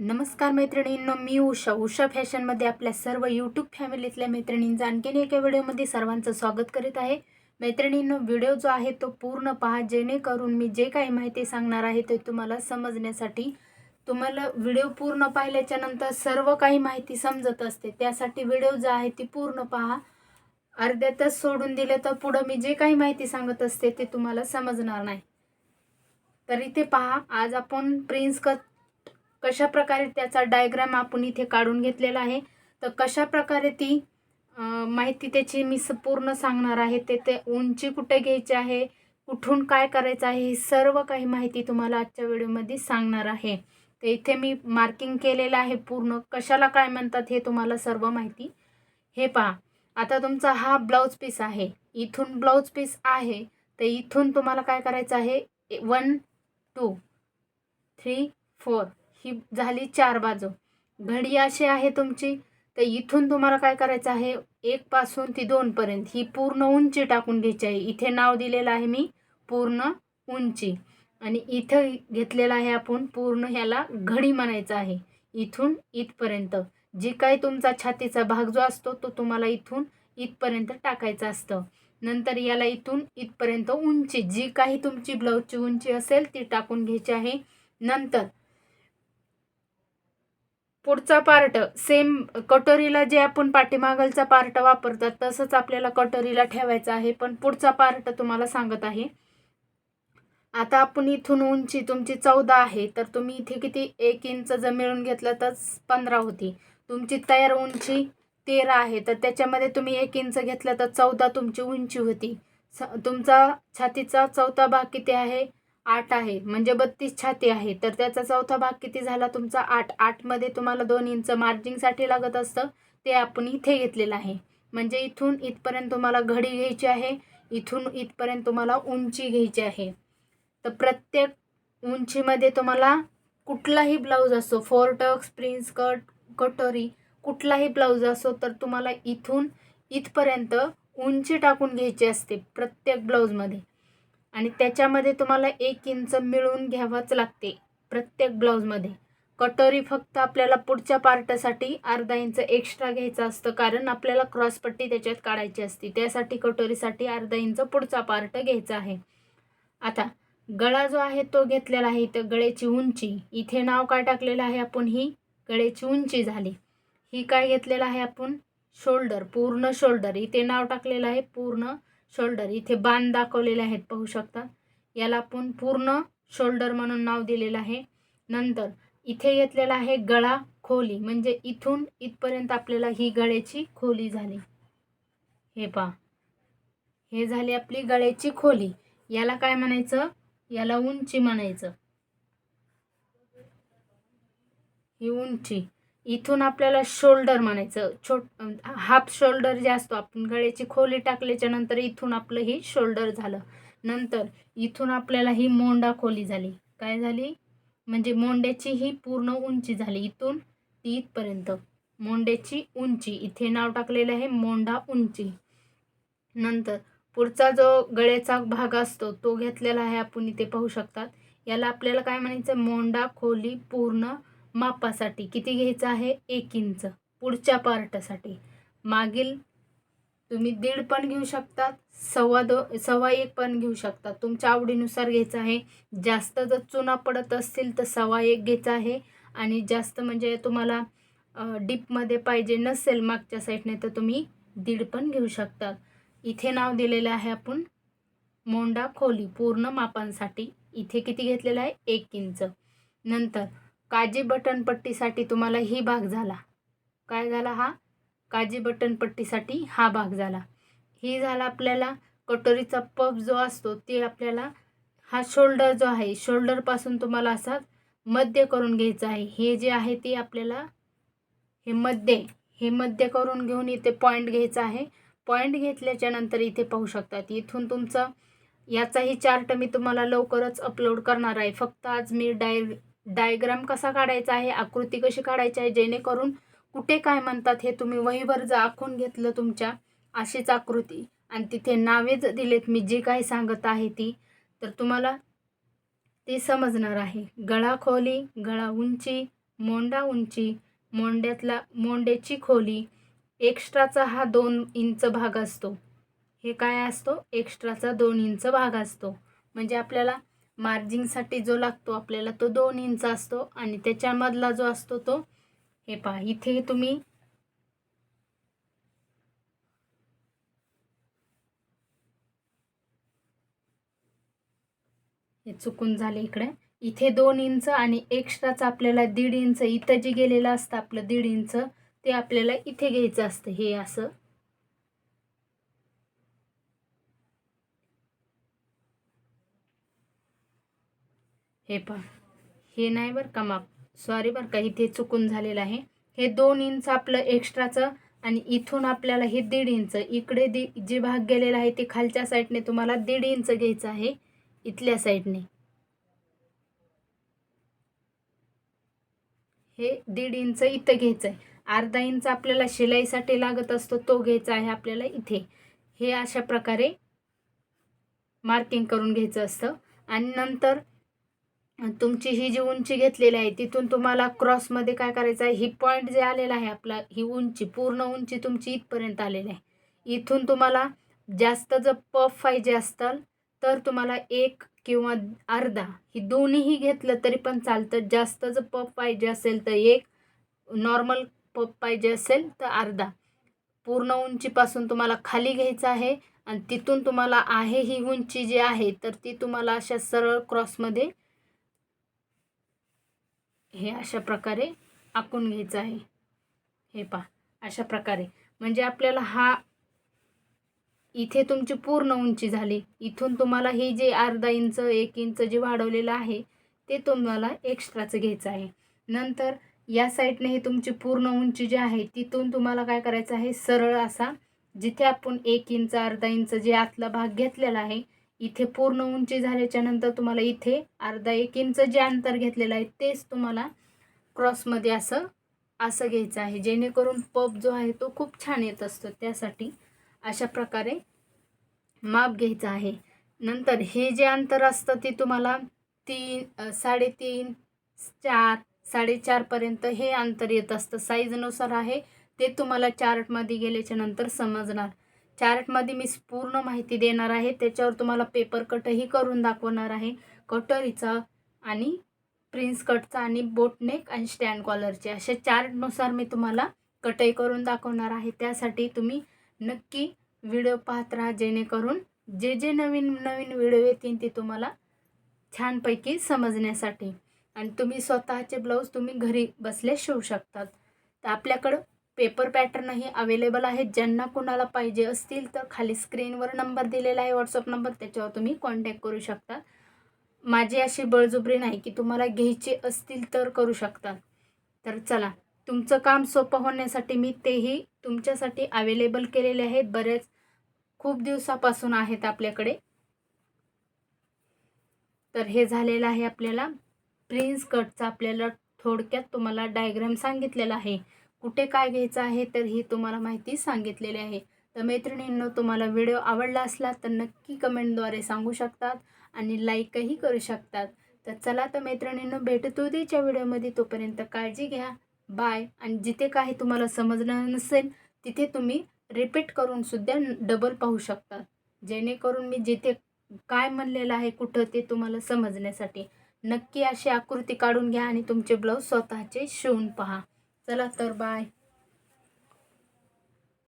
नमस्कार मैत्रिणींनो मी उषा. उषा फॅशनमध्ये आपल्या सर्व यूट्यूब फॅमिलीतल्या मैत्रिणींचं आणखीन एका व्हिडिओमध्ये सर्वांचं स्वागत करीत आहे. मैत्रिणींनो व्हिडिओ जो आहे तो पूर्ण पहा जेणेकरून मी जे काही माहिती सांगणार आहे ते तुम्हाला समजण्यासाठी. तुम्हाला व्हिडिओ पूर्ण पाहिल्याच्या नंतर सर्व काही माहिती समजत असते. त्यासाठी व्हिडिओ जो आहे ती पूर्ण पहा. अर्ध्यातच सोडून दिले तर पुढं मी जे काही माहिती सांगत असते ते तुम्हाला समजणार नाही. तर इथे पहा आज आपण प्रिन्स कट कशा प्रकारे त्याचा डायग्राम आपण इथे काढून घेतलेला आहे? तर कशा प्रकारे ती माहिती त्याची मी पूर्ण सांगणार आहे. ते ते उंची कुठे घ्यायची आहे? कुठून काय करायचं आहे? ही सर्व काही माहिती तुम्हाला आजच्या व्हिडिओमध्ये सांगणार आहे. तर इथे मी मार्किंग केलेलं आहे पूर्ण. कशाला काय म्हणतात हे तुम्हाला सर्व माहिती. हे पहा. आता तुमचा हा ब्लाऊज पीस आहे. इथून ब्लाऊज पीस आहे. तर इथून तुम्हाला काय करायचं आहे? वन टू थ्री फोर ही झाली चार बाजू. घडी अशी आहे तुमची तर इथून तुम्हाला काय करायचं आहे? एक पासून ती दोनपर्यंत ही पूर्ण उंची टाकून घ्यायची आहे. इथे नाव दिलेलं आहे मी पूर्ण उंची. आणि इथं घेतलेलं आहे आपण पूर्ण ह्याला घडी म्हणायचं आहे. इथून इथपर्यंत. जी काही तुमचा छातीचा भाग जो असतो तो तुम्हाला इथून इथपर्यंत टाकायचा असतं. नंतर याला इथून इथपर्यंत उंची. जी काही तुमची ब्लाऊजची उंची असेल ती टाकून घ्यायची आहे. नंतर पुढचा पार्ट सेम कटोरीला जे आपण पाठीमागलचा पार्ट वापरतात तसंच आपल्याला कटोरीला ठेवायचा आहे. पण पुढचा पार्ट तुम्हाला सांगत आहे. आता आपण इथून उंची तुमची चौदा आहे तर तुम्ही इथे किती? एक इंच जर मिळून घेतलं तर पंधरा होती. तुमची तयार उंची तेरा आहे तर त्याच्यामध्ये तुम्ही एक इंच घेतलं तर चौदा तुमची उंची होती. स तुमचा छातीचा चौथा भाग किती आहे? आठ आहे म्हणजे बत्तीस छाती आहे. तर त्याचा चौथा भाग किती झाला? तुमचा आठ. आठमध्ये तुम्हाला दोन इंच मार्जिंगसाठी लागत असतं ते आपण इथे घेतलेलं आहे. म्हणजे इथून इथपर्यंत तुम्हाला घडी घ्यायची आहे इथून इथपर्यंत तुम्हाला उंची घ्यायची आहे. तर प्रत्येक उंचीमध्ये तुम्हाला कुठलाही ब्लाऊज असो फोर टक्स प्रिन्स कट कटोरी कुठलाही ब्लाऊज असो तर तुम्हाला इथून इथपर्यंत उंची टाकून घ्यायची असते प्रत्येक ब्लाऊजमध्ये. आणि त्याच्यामध्ये तुम्हाला एक इंच मिळून घ्यावंच लागते प्रत्येक ब्लाऊजमध्ये. कटोरी फक्त आपल्याला पुढच्या पार्टसाठी अर्धा इंच एक्स्ट्रा घ्यायचं असतं कारण आपल्याला क्रॉसपट्टी त्याच्यात काढायची असते. त्यासाठी कटोरीसाठी अर्धा इंच पुढचा पार्ट घ्यायचा आहे. आता गळा जो आहे तो घेतलेला आहे तर गळ्याची उंची. इथे नाव काय टाकलेलं आहे आपण? ही गळ्याची उंची झाली. ही काय घेतलेलं आहे आपण? शोल्डर पूर्ण शोल्डर इथे नाव टाकलेलं आहे पूर्ण शोल्डर. इथे बाण दाखवलेले आहेत पाहू शकता. याला आपण पूर्ण शोल्डर म्हणून नाव दिलेलं आहे. नंतर इथे घेतलेला आहे गळा खोली. म्हणजे इथून इथपर्यंत आपल्याला ही गळ्याची खोली झाली. हे पहा. हे झाली आपली गळ्याची खोली. याला काय म्हणायचं? याला उंची म्हणायचं. ही उंची. इथून आपल्याला शोल्डर म्हणायचं. छोट हाफ शोल्डर जे असतो आपण गळ्याची खोली टाकल्याच्या नंतर इथून आपलं ही शोल्डर झालं. नंतर इथून आपल्याला ही मोंडा खोली झाली. काय झाली? म्हणजे मोंड्याची ही पूर्ण उंची झाली. इथून ती इथपर्यंत. मोंड्याची उंची. इथे नाव टाकलेलं आहे मोंडा उंची. नंतर पुढचा जो गळ्याचा भाग असतो तो घेतलेला आहे आपण इथे पाहू शकतात. याला आपल्याला काय म्हणायचं? मोंडा खोली पूर्ण मापासाठी किती घ्यायचं आहे? एक इंच. पुढच्या पार्टसाठी. मागील तुम्ही दीड पण घेऊ शकतात सव्वा दो सव्वा एक पण घेऊ शकतात. तुमच्या आवडीनुसार घ्यायचं आहे. जास्त जर चुना पडत असतील तर सव्वा एक घ्यायचा आहे. आणि जास्त म्हणजे तुम्हाला डीपमध्ये पाहिजे नसेल मागच्या साईडने तर तुम्ही दीड पण घेऊ शकतात. इथे नाव दिलेलं आहे आपण मोंडा खोली. पूर्ण मापांसाठी इथे किती घेतलेलं आहे? एक इंच. नंतर काजी बटन पट्टीसाठी तुम्हाला ही भाग झाला. काय झाला हा? काजी बटन पट्टीसाठी हा भाग झाला. ही झाला आपल्याला कटोरीचा पप जो असतो ते आपल्याला हा शोल्डर जो आहे शोल्डरपासून तुम्हाला असा मध्य करून घ्यायचा आहे. हे जे आहे ते आपल्याला हे मध्य हे मध्य करून घेऊन इथे पॉईंट घ्यायचा आहे. पॉईंट घेतल्याच्या नंतर इथे पाहू शकतात. इथून तुमचं याचाही चार्ट मी तुम्हाला लवकरच अपलोड करणार आहे. फक्त आज मी डाय डायग्राम कसा काढायचा आहे आकृती कशी काढायची आहे जेणेकरून कुठे काय म्हणतात हे तुम्ही वहीवर जर आखून घेतलं तुमच्या अशीच आकृती. आणि तिथे नावे जर दिलेत मी जी काही सांगत आहे ती. तर तुम्हाला ते समजणार आहे. गळा खोली गळा उंची मोंडा उंची मोंड्यातला मोंड्याची खोली. एक्स्ट्राचा हा दोन इंच भाग असतो. हे काय असतो? एक्स्ट्राचा दोन इंच भाग असतो. म्हणजे आपल्याला मार्जिंगसाठी जो लागतो आपल्याला तो दोन इंच असतो आणि त्याच्यामधला जो असतो तो हे पहा इथे तुम्ही हे चुकून झाले इकडे. इथे दोन इंच आणि एक्स्ट्राचं आपल्याला दीड इंच इथं जे गेलेलं असतं आपलं दीड इंच ते आपल्याला इथे घ्यायचं असतं. हे असं हे पहा. हे नाही बरं का माप. सॉरी बरं का इथे चुकून झालेलं आहे. हे दोन इंच आपलं एक्स्ट्राचं आणि इथून आपल्याला हे दीड इंच इकडे दि जे भाग गेलेला आहे ते खालच्या साईडने तुम्हाला दीड इंच घ्यायचं आहे. इथल्या साईडने हे दीड इंच इथं घ्यायचं आहे. अर्धा इंच आपल्याला शिलाईसाठी लागत असतो तो घ्यायचा आहे आपल्याला इथे. हे अशा प्रकारे मार्किंग करून घ्यायचं असतं. आणि नंतर तुमची ही जी उंची घेतलेली आहे तिथून तुम्हाला क्रॉसमध्ये काय करायचं आहे? ही पॉईंट जे आलेला आहे आपला ही उंची पूर्ण उंची तुमची इथपर्यंत आलेली आहे. इथून तुम्हाला जास्त जर पफ पाहिजे असतं तर तुम्हाला एक किंवा अर्धा ही दोन्हीही घेतलं तरी पण चालतं. जास्त जर पफ पाहिजे असेल तर एक नॉर्मल पफ पाहिजे असेल तर अर्धा. पूर्ण उंचीपासून तुम्हाला खाली घ्यायचं आहे आणि तिथून तुम्हाला आहे ही उंची जी आहे तर ती तुम्हाला अशा सरळ क्रॉसमध्ये हे अशा प्रकारे आखून घ्यायचं आहे. हे पहा अशा प्रकारे. म्हणजे आपल्याला हा इथे तुमची पूर्ण उंची झाली. इथून तुम्हाला हे जे अर्धा इंच एक इंच जे वाढवलेलं आहे ते तुम्हाला एक्स्ट्राचं घ्यायचं आहे. नंतर या साईडने हे तुमची पूर्ण उंची जी आहे तिथून तुम्हाला काय करायचं आहे? सरळ असा जिथे आपण एक इंच अर्धा इंच जे आतला भाग घेतलेला आहे इथे पूर्ण उंची झाल्याच्यानंतर तुम्हाला इथे अर्धा एक इंच जे अंतर घेतलेलं आहे तेच तुम्हाला क्रॉसमध्ये असं असं घ्यायचं आहे. जेणेकरून पप जो आहे तो खूप छान येत असतो. त्यासाठी अशा प्रकारे माप घ्यायचं आहे. नंतर हे जे अंतर असतं ते तुम्हाला तीन साडेतीन चार साडेचारपर्यंत हे अंतर येत असतं. साईजनुसार आहे ते तुम्हाला चार्टमध्ये गेल्याच्यानंतर समजणार. चार्टमध्ये मी पूर्ण माहिती देणार आहे. त्याच्यावर तुम्हाला पेपर कटही करून दाखवणार आहे. कटोरीचा आणि प्रिन्स कटचा आणि बोटनेक आणि स्टँड कॉलरचे अशा चार्टनुसार मी तुम्हाला कटही करून दाखवणार आहे. त्यासाठी तुम्ही नक्की व्हिडिओ पाहत राहा जेणेकरून जे जे नवीन नवीन व्हिडिओ येतील ते तुम्हाला छानपैकी समजण्यासाठी. आणि तुम्ही स्वतःचे ब्लाऊज तुम्ही घरी बसले शिवू शकतात. तर आपल्याकडं पेपर पॅटर्नही अवेलेबल आहेत. ज्यांना कोणाला पाहिजे असतील तर खाली स्क्रीनवर नंबर दिलेला आहे. व्हॉट्सअप नंबर त्याच्यावर तुम्ही कॉन्टॅक्ट करू शकता. माझी अशी बळजुबरी नाही की तुम्हाला घ्यायचे असतील तर करू शकता. तर चला तुमचं काम सोपं होण्यासाठी मी तेही तुमच्यासाठी अवेलेबल केलेले आहेत. बरेच खूप दिवसापासून आहेत आपल्याकडे. तर हे झालेलं आहे आपल्याला. प्रिन्स कटचा आपल्याला थोडक्यात तुम्हाला डायग्राम सांगितलेला आहे. कुठे काय घ्यायचं आहे तर ही तुम्हाला माहिती सांगितलेली आहे. तर मैत्रिणींनो तुम्हाला व्हिडिओ आवडला असला तर नक्की कमेंटद्वारे सांगू शकतात आणि लाईकही करू शकतात. तर चला तर मैत्रिणींनो भेटतो उद्याच्या व्हिडिओमध्ये. तोपर्यंत काळजी घ्या. बाय. आणि जिथे काही तुम्हाला समजलं नसेल तिथे तुम्ही रिपीट करून सुद्धा डबल पाहू शकतात जेणेकरून मी जिथे काय म्हणलेलं आहे कुठं ते तुम्हाला समजण्यासाठी. नक्की अशी आकृती काढून घ्या आणि तुमचे ब्लाऊज स्वतःचे शिवून पहा. चला तर बाय